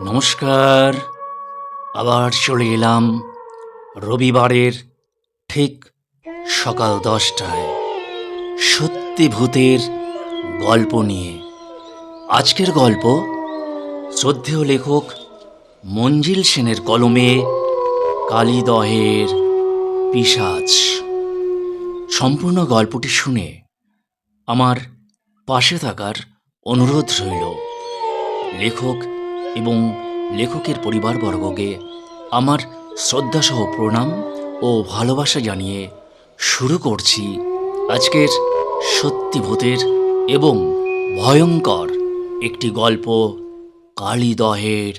নমস্কার। আবার চলে এলাম রবিবারের ঠিক সকাল দশটায় সত্যি ভূতের গল্প নিয়ে। আজকের গল্প শ্রদ্ধেয় লেখক মঞ্জিল সেনের কলমে কালিদহের পিসাজ সম্পূর্ণ গল্পটি শুনে আমার পাশে থাকার অনুরোধ রইল। লেখক এবং লেখকের পরিবারবর্গকে আমার শ্রদ্ধাসহ প্রণাম ও ভালোবাসা জানিয়ে শুরু করছি আজকের সত্যি ভূতের এবং ভয়ঙ্কর একটি গল্প, কালিদহের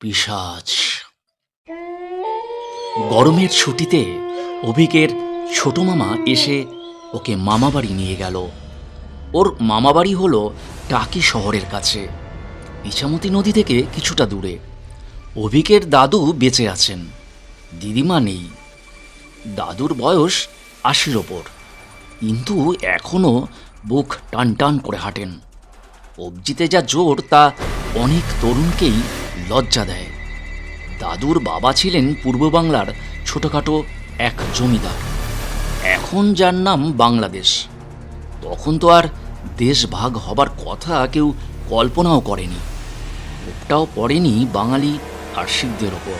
পিসাচ গরমের ছুটিতে অভিকের ছোট মামা এসে ওকে মামাবাড়ি নিয়ে গেল। ওর মামাবাড়ি হলো টাকি শহরের কাছে। ইছামতি নদী থেকে কিছুটা দূরে। অভিকের দাদু বেঁচে আছেন। দিদিমা নেই। দাদুর বয়স আশির ওপর। কিন্তু এখনও বুক টান টান করে হাঁটেন। কবজিতে যা জোর, তা অনেক তরুণকেই লজ্জা দেয়। দাদুর বাবা ছিলেন পূর্ব বাংলার ছোটোখাটো এক জমিদার। এখন যার নাম বাংলাদেশ। তখন তো আর দেশ ভাগ হবার কথা কেউ কল্পনাও করেনি। ওটাও পড়েনি বাঙালি আর্শিকদের ওপর।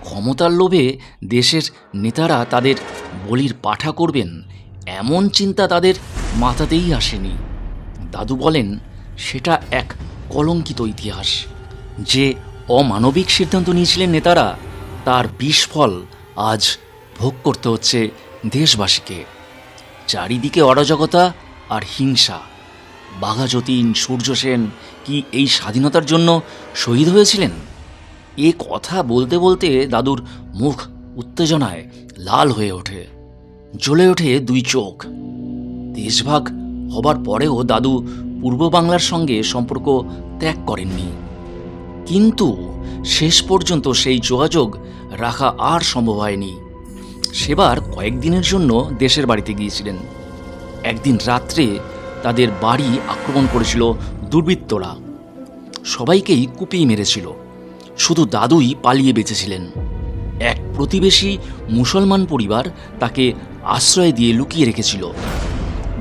ক্ষমতার লোভে দেশের নেতারা তাদের বলির পাঠা করবেন, এমন চিন্তা তাদের মাথাতেই আসেনি। দাদু বলেন, সেটা এক কলঙ্কিত ইতিহাস। যে অমানবিক সিদ্ধান্ত নিয়েছিলেন নেতারা, তার বিস্ফল আজ ভোগ করতে হচ্ছে দেশবাসীকে। চারিদিকে অরাজকতা আর হিংসা। বাঘাযতীন সূর্য সেন কি এই স্বাধীনতার জন্য শহীদ হয়েছিলেন? এ কথা বলতে বলতে দাদুর মুখ উত্তেজনায় লাল হয়ে ওঠে, জ্বলে ওঠে দুই চোখ। দেশভাগ হবার পরেও দাদু পূর্ব বাংলার সঙ্গে সম্পর্ক ত্যাগ করেননি। কিন্তু শেষ পর্যন্ত সেই যোগাযোগ রাখা আর সম্ভব হয়নি। সেবার কয়েকদিনের জন্য দেশের বাড়িতে গিয়েছিলেন। একদিন রাত্রে তাদের বাড়ি আক্রমণ করেছিল দুর্বৃত্তরা। সবাইকেই কুপিয়ে মেরেছিল। শুধু দাদুই পালিয়ে বেঁচেছিলেন। এক প্রতিবেশী মুসলমান পরিবার তাকে আশ্রয় দিয়ে লুকিয়ে রেখেছিল।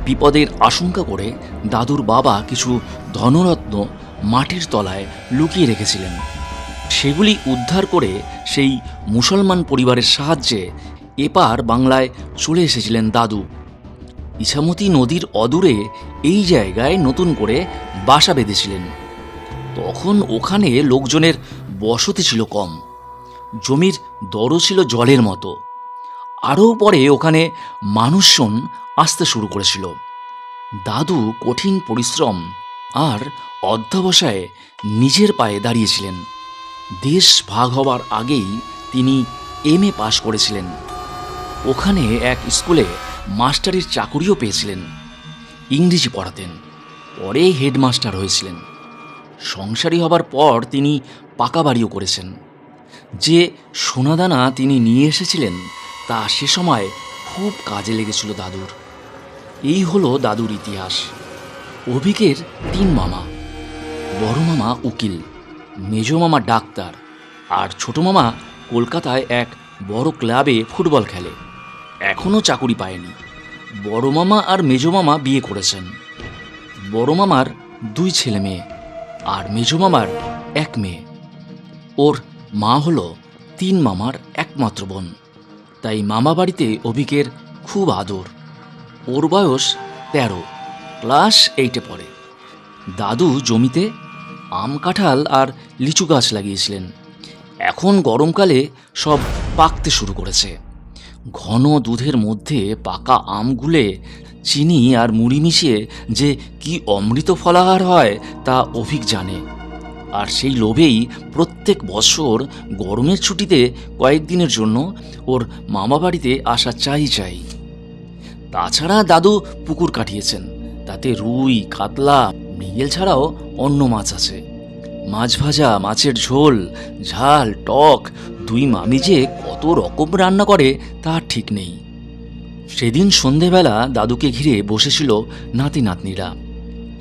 বিপদের আশঙ্কা করে দাদুর বাবা কিছু ধনরত্ন মাটির তলায় লুকিয়ে রেখেছিলেন। সেগুলি উদ্ধার করে সেই মুসলমান পরিবারের সাহায্যে এপার বাংলায় চলে এসেছিলেন দাদু। ইছামতি নদীর অদূরে এই জায়গায় নতুন করে বাসা বেঁধেছিলেন। তখন ওখানে লোকজনের বসতি ছিল কম। জমির দরও ছিল জলের মতো। আরও পরে ওখানে মানুষজন আসতে শুরু করেছিল। দাদু কঠিন পরিশ্রম আর অধ্যবসায়ে নিজের পায়ে দাঁড়িয়েছিলেন। দেশ ভাগ হবার আগেই তিনি এম এ পাশ করেছিলেন। ওখানে এক স্কুলে মাস্টারির চাকুরিও পেয়েছিলেন। ইংরেজি পড়াতেন। পরে হেডমাস্টার হয়েছিলেন। সংসারী হবার পর তিনি পাকা বাড়িও করেছেন। যে সোনাদানা তিনি নিয়ে এসেছিলেন, তা সে সময় খুব কাজে লেগেছিল দাদুর। এই হলো দাদুর ইতিহাস। অভিকের তিন মামা। বড় মামা উকিল, মেজ মামা ডাক্তার, আর ছোট মামা কলকাতায় এক বড় ক্লাবে ফুটবল খেলে। এখনও চাকুরি পায়নি। বড় মামা আর মেজ মামা বিয়ে করেছেন। বড় মামার দুই ছেলে মেয়ে আর মেজ মামার এক মেয়ে। ওর মা হলো তিন মামার একমাত্র বোন। তাই মামা বাড়িতে অভিকের খুব আদর। ওর বয়স তেরো, ক্লাস এইটে পড়ে। দাদু জমিতে আম কাঁঠাল আর লিচু গাছ লাগিয়েছিলেন। এখন গরমকালে সব পাকতে শুরু করেছে। ঘন দুধের মধ্যে পাকা আম গুলে চিনি আর মুড়ি মিশিয়ে যে কি অমৃত ফলাহার হয় তা অভিক জানে। আর সেই লোভেই প্রত্যেক বছর গরমের ছুটিতে কয়েকদিনের জন্য ওর মামা বাড়িতে আসা চাই চাই। তাছাড়া দাদু পুকুর কাটিয়েছেন, তাতে রুই, কাতলা, মৃগেল ছাড়াও অন্য মাছ আছে। মাছ ভাজা, মাছের ঝোল, ঝাল, টক, দুই মামি যে কত রকম রান্না করে তা ঠিক নেই। সেদিন সন্ধেবেলা দাদুকে ঘিরে বসেছিল নাতি নাতনিরা।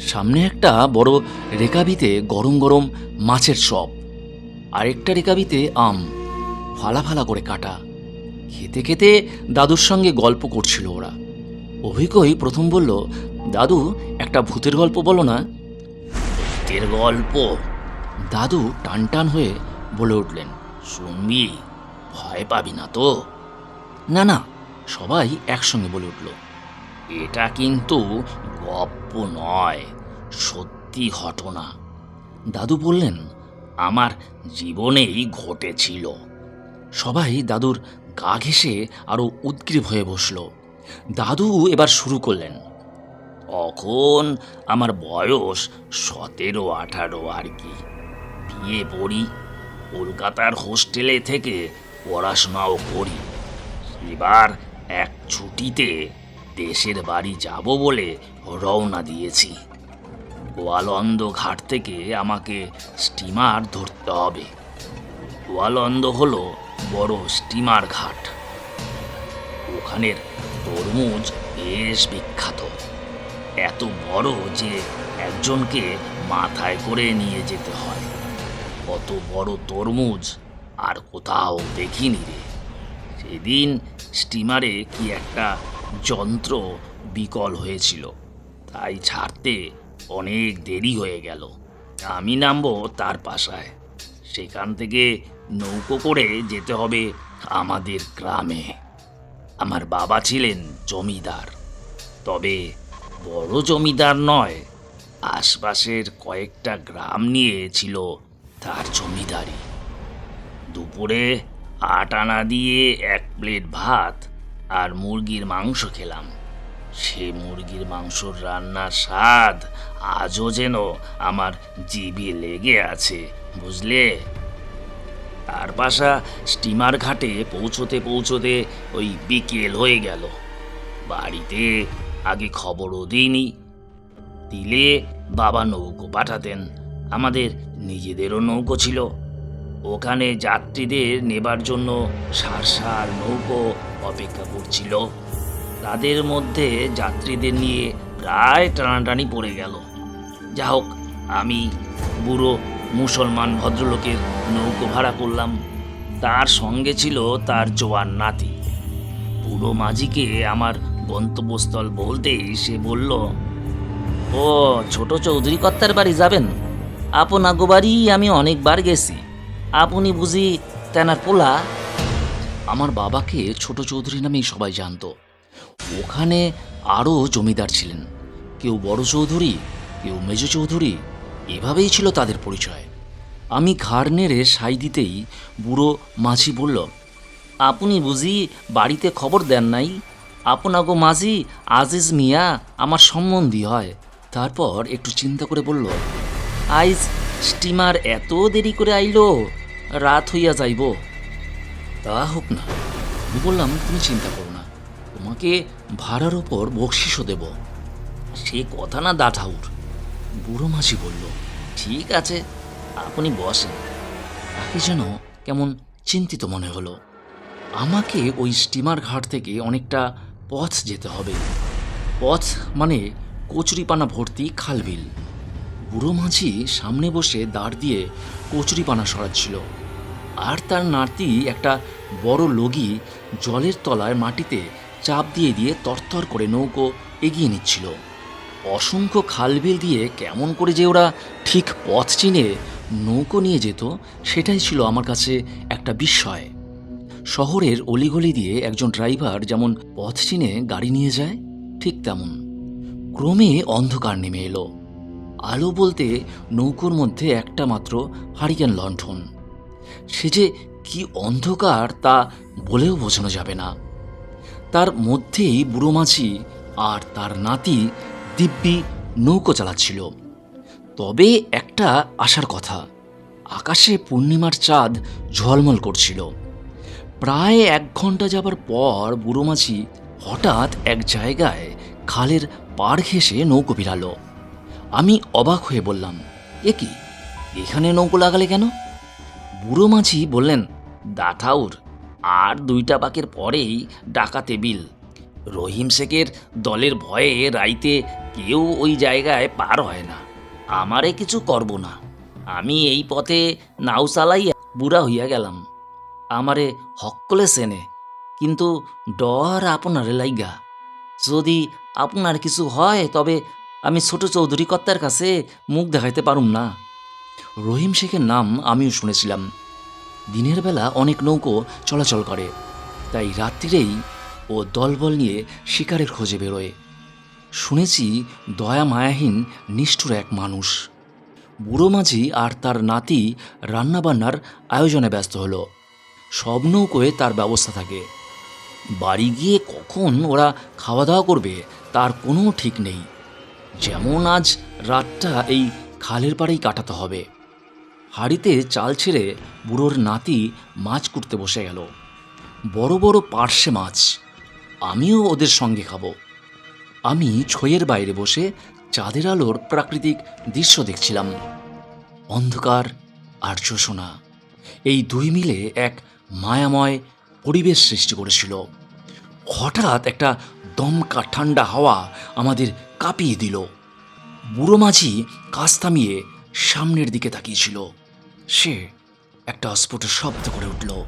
সামনে একটা বড় রেকাবিতে গরম গরম মাছের চপ, আরেকটা রেকাবিতে আম, ফালা ফালা করে কাটা। খেতে খেতে দাদুর সঙ্গে গল্প করছিল ওরা। অভিকই প্রথম বলল, দাদু, একটা ভূতের গল্প বলো না। ভূতের গল্প? দাদু টান টান হয়ে বলে উঠলেন শুনবি ভয় পাবি না তো? না না, সবাই একসঙ্গে বলে উঠল, এটা কিন্তু গপ্প নয়, সত্যি ঘটনা। দাদু বললেন, আমার জীবনেই ঘটেছিল। সবাই দাদুর গা ঘেঁষে আরও উদ্গ্রীব হয়ে বসল। দাদু এবার শুরু করলেন, তখন আমার বয়স সতেরো, আঠারো আর কি। বিয়ে পড়ি। কলকাতার হোস্টেলে থেকে পড়াশোনাও করি। এবার এক ছুটিতে দেশের বাড়ি যাব বলে রওনা দিয়েছি। গোয়ালন্দ ঘাট থেকে আমাকে স্টিমার ধরতে হবে। গোয়ালন্দ হলো বড় স্টিমার ঘাট। ওখানের তরমুজ বেশ বিখ্যাত। এত বড় যে একজনকে মাথায় করে নিয়ে যেতে হয়। কত বড় তরমুজ। আর কোথাও দেখিনি রে। সেদিন স্টিমারে কি একটা যন্ত্র বিকল হয়েছিল। তাই ছাড়তে অনেক দেরি হয়ে গেল। আমি নামবো তার পাশায় সেখান থেকে নৌকো করে যেতে হবে আমাদের গ্রামে। আমার বাবা ছিলেন জমিদার। তবে বড় জমিদার নয়, আশপাশের কয়েকটা গ্রাম নিয়ে ছিল তার জমিদারি। দুপুরে আট আনা দিয়ে এক প্লেট ভাত আর মুরগির মাংস খেলাম। সে মুরগির মাংসর রান্নার স্বাদ আজও যেন আমার জিভে লেগে আছে, বুঝলে? তার বাসা স্টিমার ঘাটে পৌঁছোতে পৌঁছতে ওই বিকেল হয়ে গেল। বাড়িতে আগে খবরও দিইনি। দিলে বাবা নৌকো পাঠাতেন। আমাদের নিজেদেরও নৌকো ছিল। ওখানে যাত্রীদের নেবার জন্য সার সার নৌকো অপেক্ষা করছিল। তাদের মধ্যে যাত্রীদের নিয়ে প্রায় টানাটানি পড়ে গেল। যা হোক, আমি বুড়ো মুসলমান ভদ্রলোকের নৌকো ভাড়া করলাম। তার সঙ্গে ছিল তার জোয়ান নাতি। বুড়ো মাঝিকে আমার গন্তব্যস্থল বলতেই সে বলল, ও, ছোট চৌধুরী কর্তার বাড়ি যাবেন? আপনাগো বাড়ি আমি অনেকবার গেছি। আপনি বুঝি তেনার পোলা? আমার বাবাকে ছোট চৌধুরী নামেই সবাই জানতো। ওখানে আরও জমিদার ছিলেন। কেউ বড় চৌধুরী, কেউ মেজ চৌধুরী, এভাবেই ছিল তাদের পরিচয়। আমি ঘাড় নেড়ে সাই দিতেই বুড়ো মাঝি বলল, আপনি বুঝি বাড়িতে খবর দেন নাই? আপনাগো মাঝি, আজিজ মিয়া, আমার সম্বন্ধী হয়। তারপর একটু চিন্তা করে বলল আইজ স্টিমার এত দেরি করে আইলো, রাত হইয়া যাইব। তা হোক না, আমি বললাম, তুমি চিন্তা করো না, তোমাকে ভাড়ার ওপর বকশিসও দেব। সে কথা না দা ঠাউর বুড়ো মাঝি বলল, ঠিক আছে, আপনি বসেন। তাকে যেন কেমন চিন্তিত মনে হলো। আমাকে ওই স্টিমার ঘাট থেকে অনেকটা পথ যেতে হবে। পথ মানে কচুরিপানা ভর্তি খালবিল। বুড়ো মাঝি সামনে বসে দাঁড় দিয়ে কচুরিপানা সরাচ্ছিল। আর তার নাতি একটা বড় লগি জলের তলায় মাটিতে চাপ দিয়ে দিয়ে তরতর করে নৌকো এগিয়ে নিচ্ছিল। অসংখ্য খালবিল দিয়ে কেমন করে যে ওরা ঠিক পথ চিনে নৌকো নিয়ে যেত, সেটাই ছিল আমার কাছে একটা বিস্ময়। শহরের অলিগলি দিয়ে একজন ড্রাইভার যেমন পথ চিনে গাড়ি নিয়ে যায়, ঠিক তেমন। ক্রমে অন্ধকার নেমে এলো। আলো বলতে নৌকোর মধ্যে একটা মাত্র হারিকেন লণ্ঠন। সে যে কি অন্ধকার তা বলেও বোঝানো যাবে না। তার মধ্যেই বুড়ো মাঝি আর তার নাতি দিব্যি নৌকো চালাচ্ছিল। তবে একটা আসার কথা, আকাশে পূর্ণিমার চাঁদ ঝলমল করছিল। প্রায় এক ঘণ্টা যাবার পর বুড়ো মাঝি হঠাৎ এক জায়গায় খালের পাড় ঘেঁষে নৌকো বিড়ালো আমি অবাক হয়ে বললাম, এ কি? এখানে নৌকো লাগালে কেন? বুড়ো মাঝি বললেন, দাঠাউর, আর দুইটা বাকের পরেই ডাকাতে বিল। রহিম শেখের দলের ভয়ে রাইতে কেউ ওই জায়গায় পার হয় না। আমারে কিছু করব না। আমি এই পথে নাও চালাই বুড়া হইয়া গেলাম। আমারে হকলে চেনে কিন্তু ডর আপনারে লাইগা। যদি আপনার কিছু হয়, তবে আমি ছোট চৌধুরী কর্তার কাছে মুখ দেখাইতে পারুম না। রহিম শেখের নাম আমিও শুনেছিলাম। দিনের বেলা অনেক নৌকো চলাচল করে, তাই রাত্রিরেই ও দলবল নিয়ে শিকারের খোঁজে বেরোয়। শুনেছি দয়া মায়াহীন নিষ্ঠুর এক মানুষ। বুড়ো মাঝি আর তার নাতি রান্নাবান্নার আয়োজনে ব্যস্ত হলো। সব নৌকোয় তার ব্যবস্থা থাকে। বাড়ি গিয়ে কখন ওরা খাওয়া দাওয়া করবে তার কোনো ঠিক নেই। যেমন আজ রাতটা এই খালের পাড়েই কাটাতে হবে। হাড়িতে চাল ছেড়ে বুড়োর নাতি মাছ কুটতে বসে গেল। বড় বড় পার্শে মাছ। আমিও ওদের সঙ্গে খাব। আমি ছইয়ের বাইরে বসে চাঁদের আলোর প্রাকৃতিক দৃশ্য দেখছিলাম। অন্ধকার আর জোসনা এই দুই মিলে এক মায়াময় পরিবেশ সৃষ্টি করেছিল। হঠাৎ একটা দমকা ঠান্ডা হাওয়া আমাদের কাঁপিয়ে দিল। বুড়ো মাঝি কাজ থামিয়ে সামনের দিকে তাকিয়েছিল। সে একটা অস্ফুট শব্দ করে উঠল।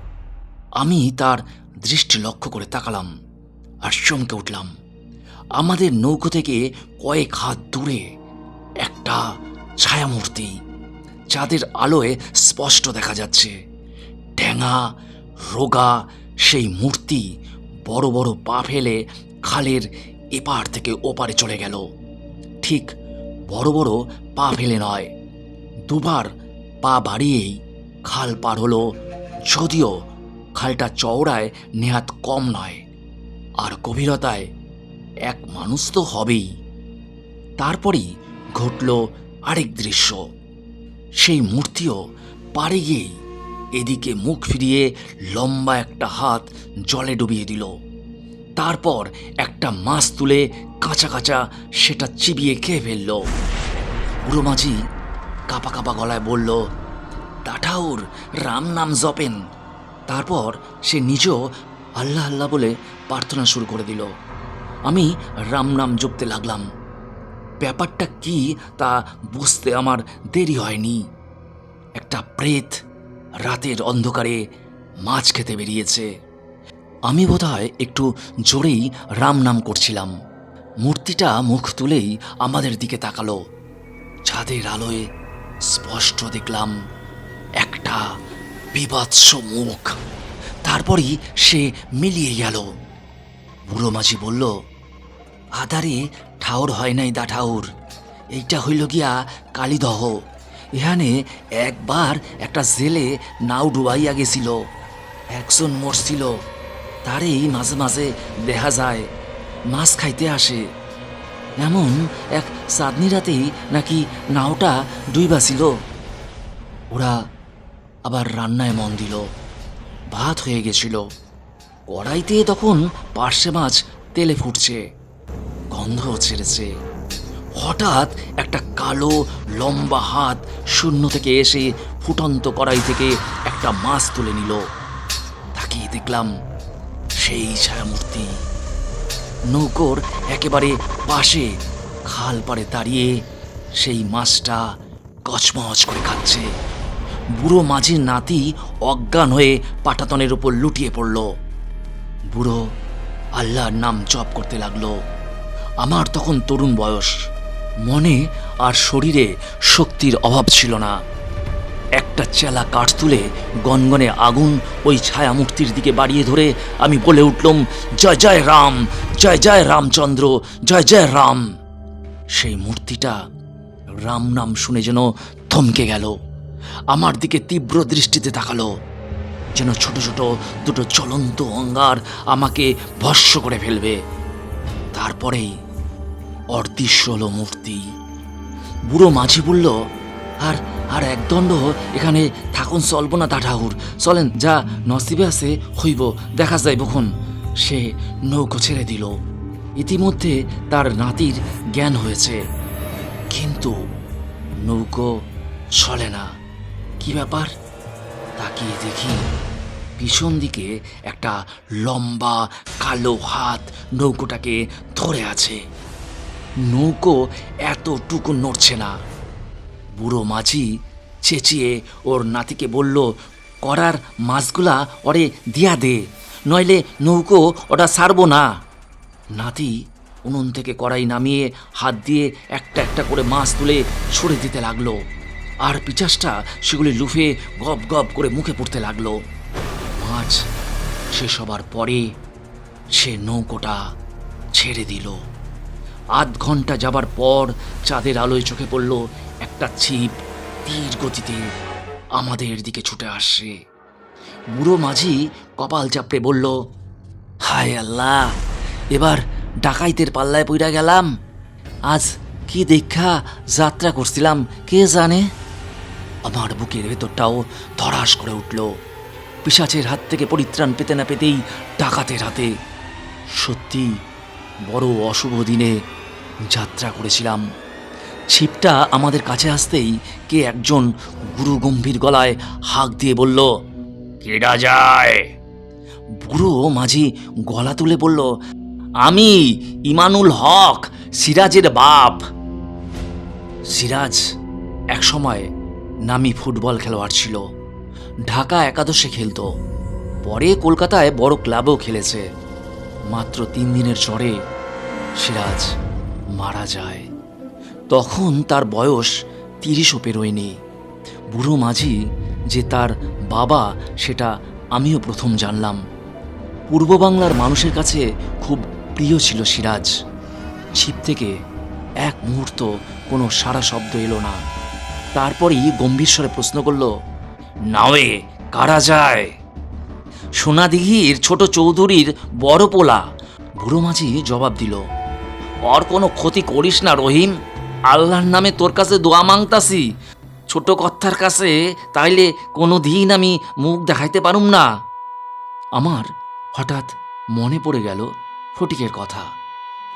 আমি তার দৃষ্টি লক্ষ্য করে তাকালাম আর চমকে উঠলাম। আমাদের নৌকো থেকে কয়েক হাত দূরে একটা ছায়ামূর্তি, যাদের আলোয় স্পষ্ট দেখা যাচ্ছে। ঠ্যাঙা রোগা সেই মূর্তি বড় বড় পা ফেলে খালের এপার থেকে ওপারে চলে গেল। ঠিক বড় বড় পা ফেলে নয়, দুবার পা বাড়িয়েই খাল পার হলো, যদিও খালটা চওড়ায় নেহাত কম নয়। আর গভীরতায় এক মানুষ তো হবেই। তারপরেই ঘটল আরেক দৃশ্য। সেই মূর্তিও পারে গিয়েই এদিকে মুখ ফিরিয়ে লম্বা একটা হাত জলে ডুবিয়ে দিল। তারপর একটা মাছ তুলে কাঁচা কাঁচা সেটা চিবিয়ে খেয়ে ফেলল। বুড়ো মাঝি কাপা কাপা গলায় বলল তাঠাউর রাম নাম জপেন। তারপর সে নিজেও আল্লাহ আল্লাহ বলে প্রার্থনা শুরু করে দিল। আমি রাম নাম জপতে লাগলাম। ব্যাপারটা কি তা বুঝতে আমার দেরি হয়নি। একটা প্রেত রাতের অন্ধকারে মাছ খেতে বেরিয়েছে। আমি বোধহয় একটু জোরেই রাম নাম করছিলাম। মূর্তিটা মুখ তুলেই আমাদের দিকে তাকালো। ছাদের আলোয় স্পষ্ট দেখলাম একটা বিভৎস মুখ। তারপরই সে মিলিয়ে গেল। বুড়ো মাঝি বলল আধারে ঠাউর হয় নাই দা ঠাউর। এইটা হইল গিয়া কালীদহ। এখানে একবার একটা জেলে নাও ডুবাইয়া গেছিল, একজন মরছিল। তারই মাঝে মাঝে দেখা যায়, মাছ খাইতে আসে। এমন এক চাঁদনি রাতেই নাকি নাওটা দুই ডুইবাছিল ওরা আবার রান্নায় মন দিল, ভাত হয়ে গেছিল। কড়াইতে তখন পার্শে মাছ তেলে ফুটছে, গন্ধ ছেড়েছে। হঠাৎ একটা কালো, লম্বা হাত শূন্য থেকে এসে ফুটন্ত কড়াই থেকে একটা মাছ তুলে নিল। তাকিয়ে দেখলাম সেই ছায়ামূর্তি। নৌকোর একেবারে পাশে খাল পাড়ে দাঁড়িয়ে সেই মাছটা কচমচ করে খাচ্ছে। বুড়ো মাঝির নাতি অজ্ঞান হয়ে পাটাতনের উপর লুটিয়ে পড়ল। বুড়ো আল্লাহর নাম জপ করতে লাগল। আমার তখন তরুণ বয়স। মনে আর শরীরে শক্তির অভাব ছিল না। একটা চেলা কাঠ তুলে গনগনে আগুন ওই ছায়া ছায়ামূর্তির দিকে বাড়িয়ে ধরে আমি বলে উঠলাম, জয় জয় রাম, জয় জয় রামচন্দ্র, জয় জয় রাম। সেই মূর্তিটা রাম নাম শুনে যেন থমকে গেল, আমার দিকে তীব্র দৃষ্টিতে তাকালো, যেন ছোট ছোট দুটো জ্বলন্ত অঙ্গার আমাকে ভস্য করে ফেলবে। তারপরেই অদৃশ্য হলো মূর্তি। বুড়ো মাঝি বলল, আর আর একদণ্ড এখানে থাকুন, চলবো না তা ঠাকুর। চলেন, যা নসিবে আছে হইব, দেখা যায় বখন সে নৌকো ছেড়ে দিল। ইতিমধ্যে তার নাতির জ্ঞান হয়েছে। কিন্তু নৌকো চলে না। কি ব্যাপার? তাকিয়ে দেখি পিছন দিকে একটা লম্বা কালো হাত নৌকোটাকে ধরে আছে। নৌকো এতটুকু নড়ছে না। বুড়ো মাঝি চেঁচিয়ে ওর নাতিকে বলল, করার মাছগুলা ওরে দিয়া দে, নইলে নৌকো ওটা ছাড়বো না। নাতি উনুন থেকে কড়াই নামিয়ে হাত দিয়ে একটা একটা করে মাছ তুলে ছড়ে দিতে লাগল, আর পিচাসটা সেগুলি লুফে গপ গপ করে মুখে পড়তে লাগল। মাছ শেষ হবার পরে সে নৌকোটা ছেড়ে দিল। আধ ঘণ্টা যাবার পর চাঁদের আলোয় চোখে পড়ল একটা ছিপ তীর গতিতে আমাদের দিকে ছুটে আসছে বুড়ো মাঝি কপাল চাপড়ে বলল, হায় আল্লাহ, এবার ডাকাইতের পাল্লায় পইরা গেলাম। আজ কি দেখা যাত্রা করছিলাম, কে জানে? আমার বুকের ভেতরটাও ধরাস করে উঠল। পিসাচের হাত থেকে পরিত্রাণ পেতে না পেতেই ডাকাতের হাতে সত্যি বড় অশুভ দিনে যাত্রা করেছিলাম। ছিপটা আমাদের কাছে আসতেই কে একজন গুরু গম্ভীর গলায় হাঁক দিয়ে বলল, কেডা যায়? বুড়ো মাঝি গলা তুলে বলল, আমি ইমানুল হক, সিরাজের বাপ। সিরাজ একসময় নামি ফুটবল খেলোয়াড় ছিল। ঢাকা একাদশে খেলতো। পরে কলকাতায় বড় ক্লাবেও খেলেছে। মাত্র তিন দিনের জ্বরে সিরাজ মারা যায়। তখন তার বয়স তিরিশও পেরোয়নি। বুড়ো মাঝি যে তার বাবা, সেটা আমিও প্রথম জানলাম। পূর্ব বাংলার মানুষের কাছে খুব প্রিয় ছিল সিরাজ। ছিপ থেকে এক মুহূর্ত কোনো সারা শব্দ এলো না। তারপরই গম্ভীর স্বরে প্রশ্ন করল, নাওয়ে, কারা যায়? সোনাদিঘির ছোট চৌধুরীর বড় পোলা। বুড়ো মাঝি জবাব দিল ওর কোনো ক্ষতি করিস না রহিম। আল্লাহর নামে তোর কাছে দোয়া মাংতাছি। ছোট কর্তার কাছে তাইলে কোনো দিন আমি মুখ দেখাইতে পারুম না। আমার হঠাৎ মনে পড়ে গেল ফটিকের কথা।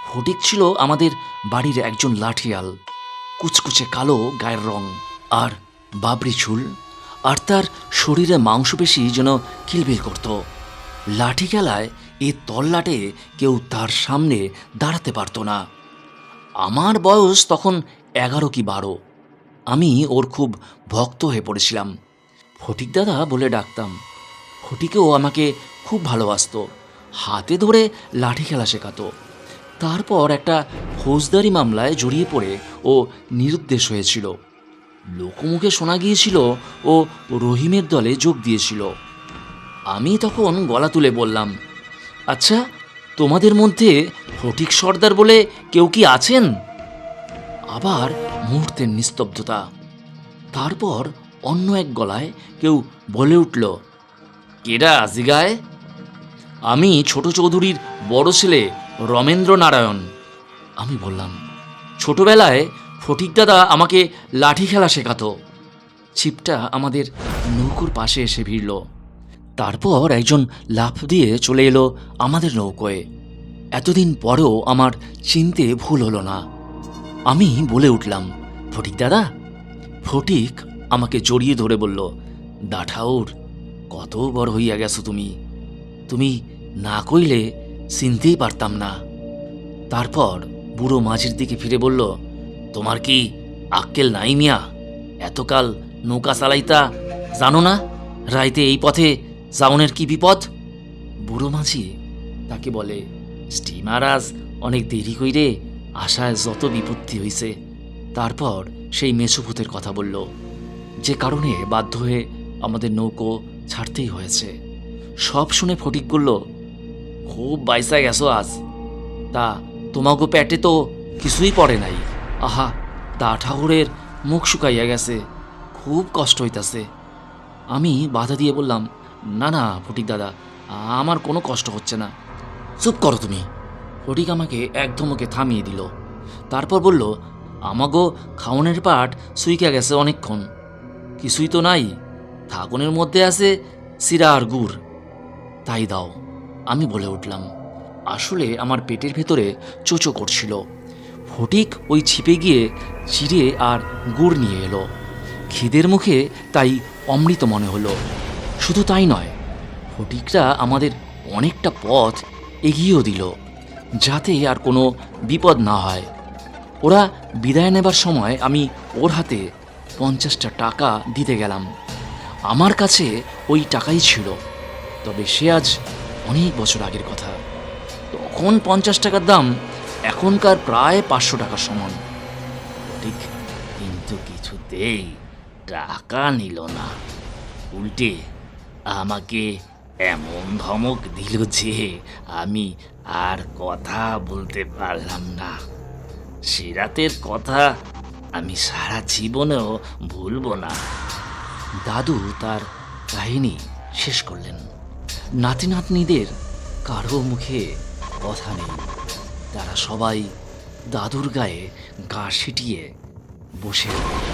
ফটিক ছিল আমাদের বাড়ির একজন লাঠিয়াল, কুচকুচে কালো গায়ের রং আর বাবরি চুল, আর তার শরীরে মাংসপেশি যেন কিলবিল করত। লাঠি খেলায় এ তল্লাটে কেউ তার সামনে দাঁড়াতে পারতো না। আমার বয়স তখন এগারো কি বারো। আমি ওর খুব ভক্ত হয়ে পড়েছিলাম। ফটিক দাদা বলে ডাকতাম। ফটিকেও আমাকে খুব ভালোবাসতো। হাতে ধরে লাঠি খেলা শেখাতো। তারপর একটা ফৌজদারি মামলায় জড়িয়ে পড়ে ও নিরুদ্দেশ হয়েছিল। লোকমুখে শোনা গিয়েছিল, ও রহিমের দলে যোগ দিয়েছিল। আমি তখন গলা তুলে বললাম আচ্ছা তোমাদের মধ্যে ফটিক সর্দার বলে কেউ কি আছেন? আবার মুহূর্তের নিস্তব্ধতা। তারপর অন্য এক গলায় কেউ বলে উঠল, কেডা জিগায় আমি ছোট চৌধুরীর বড় ছেলে রমেন্দ্র নারায়ণ আমি বললাম, ছোটবেলায় ফটিক দাদা আমাকে লাঠি খেলা শেখাতো। ছিপটা আমাদের নৌকোর পাশে এসে ভিড়ল। তারপর একজন লাফ দিয়ে চলে এলো আমাদের নৌকোয়। এতদিন পরেও আমার চিনতে ভুল হলো না। আমি বলে উঠলাম, ফটিক দাদা? ফটিক আমাকে জড়িয়ে ধরে বলল, দাঠাউর, কত বড় হইয়া গেছো তুমি। তুমি না কইলে চিনতেই পারতাম না। তারপর বুড়ো মাঝির দিকে ফিরে বলল, তোমার কি আক্কেল নাই মিয়া? এতকাল নৌকা চালাইতা জানো না? রাইতে এই পথে যাওনের কি বিপদ? বুড়ো মাঝি তাকে বলে স্টিমার আজ অনেক দেরি কইরে আশায় যত বিপত্তি হইছে। তারপর সেই মেসুভূতের কথা বলল, যে কারণে বাধ্য হয়ে আমাদের নৌকো ছাড়তেই হয়েছে। সব শুনে ফটিক করল খুব বাইসা গেছো আজ। তা তোমাগো প্যাটে তো কিছুই পড়ে নাই। আহা দা ঠাকুরের মুখ শুকাইয়া গেছে। খুব কষ্ট হইতাছে। আমি বাধা দিয়ে বললাম না না, ফটিক দাদা, আমার কোনো কষ্ট হচ্ছে না। চুপ করো তুমি। ফটিক আমাকে একধমকে থামিয়ে দিল। তারপর বলল, আমাগো খাওনের পাট সুইকা গেছে অনেকক্ষণ। কিছুই তো নাই। থাকনের মধ্যে আছে সিরা আর গুড়। তাই দাও। আমি বলে উঠলাম। আসলে আমার পেটের ভেতরে চোচো করছিল। ফটিক ওই ছিপে গিয়ে চিড়ে আর গুড় নিয়ে এলো। খিদের মুখে তাই অমৃত মনে হলো। শুধু তাই নয়, ফটিকরা আমাদের অনেকটা পথ এগিয়েও দিল, যাতে আর কোনো বিপদ না হয়। ওরা বিদায় নেবার সময় আমি ওর হাতে পঞ্চাশটা টাকা দিতে গেলাম। আমার কাছে ওই টাকাই ছিল। তবে সে আজ অনেক বছর আগের কথা। তখন পঞ্চাশ টাকার দাম এখনকার প্রায় পাঁচশো টাকার সমান। ঠিক কিন্তু কিছুতেই টাকা নিল না। উল্টে আমাকে এমন ধমক দিল যে আমি আর কথা বলতে পারলাম না। সে রাতের কথা আমি সারা জীবনেও ভুলবো না। দাদু তার কাহিনী শেষ করলেন। নাতি নাতনিদের কারও মুখে কথা নেই। তারা সবাই দাদুর গায়ে গা সিটিয়ে বসে রইল।